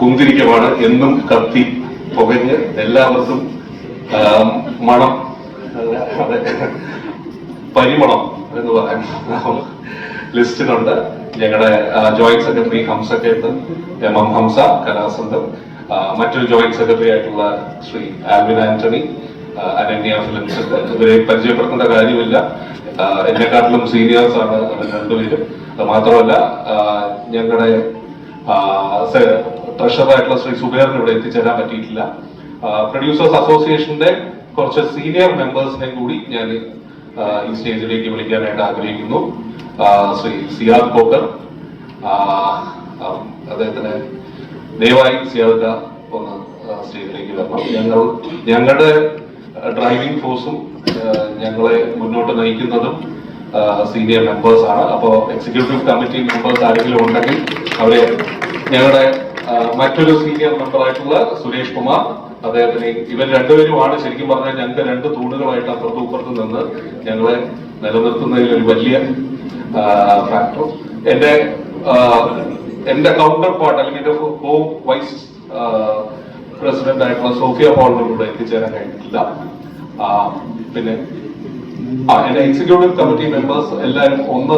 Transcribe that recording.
കുന്തിരിക്കമാണ് എന്നും കത്തി പുകഞ്ഞ് എല്ലാവർക്കും മണം പരിമണം എന്ന് പറയാൻ ലിസ്റ്റിലുണ്ട് ഞങ്ങളുടെ ജോയിന്റ് സെക്രട്ടറി ഹംസ കേന്ദ്രം എം എം ഹംസ കലാസന്ധം. മറ്റൊരു ജോയിന്റ് സെക്രട്ടറി ആയിട്ടുള്ള ശ്രീ ആൽവിൻ ആന്റണി അനന്യ ഫിലിംസ് ഉണ്ട് ഇവരെ പരിചയപ്പെടുത്തേണ്ട കാര്യമില്ല. എന്നെക്കാട്ടിലും സീനിയേഴ്സ് ആണ് രണ്ടുപേരും. മാത്രമല്ല ഞങ്ങളുടെ ട്രഷറായിട്ടുള്ള ശ്രീ സുബേറിന് ഇവിടെ എത്തിച്ചേരാൻ പറ്റിയിട്ടില്ല. പ്രൊഡ്യൂസേഴ്സ് അസോസിയേഷന്റെ കുറച്ച് സീനിയർ മെമ്പേഴ്സിനെ കൂടി ഞാൻ ഈ സ്റ്റേജിലേക്ക് വിളിക്കാനായിട്ട് ആഗ്രഹിക്കുന്നു. ശ്രീ സിയാദ് കോക്കർ അദ്ദേഹത്തിന് ദയവായി സിയാദ് ഒന്ന് സ്റ്റേജിലേക്ക് വരണം. ഞങ്ങൾ ഞങ്ങളുടെ ഡ്രൈവിംഗ് ഫോഴ്സും ഞങ്ങളെ മുന്നോട്ട് നയിക്കുന്നതും സീനിയർ മെമ്പേഴ്സ് ആണ്. അപ്പോൾ എക്സിക്യൂട്ടീവ് കമ്മിറ്റി മെമ്പേഴ്സ് ആരെങ്കിലും ഉണ്ടെങ്കിൽ അവരെ ഞങ്ങളുടെ മറ്റൊരു സീനിയർ മെമ്പർ ആയിട്ടുള്ള സുരേഷ് കുമാർ അദ്ദേഹത്തിന് ഇവർ രണ്ടുപേരുമാണ് ശരിക്കും പറഞ്ഞാൽ ഞങ്ങൾക്ക് രണ്ട് തൂണുകളായിട്ട് അപ്പുറത്തും ഇപ്പുറത്തും നിന്ന് ഞങ്ങളെ നിലനിർത്തുന്നതിൽ ഒരു വലിയ ഫാക്ടർ എന്റെ എന്റെ കൗണ്ടർ പാർട്ട് അല്ലെങ്കിൽ എന്റെ ഹോം വൈസ് പ്രസിഡന്റ് ആയിട്ടുള്ള സോഫിയ പോളിനും കൂടെ എത്തിച്ചേരാൻ കഴിഞ്ഞിട്ടില്ല. പിന്നെ എന്റെ എക്സിക്യൂട്ടീവ് കമ്മിറ്റി മെമ്പേഴ്സ് എല്ലാവരും ഒന്ന്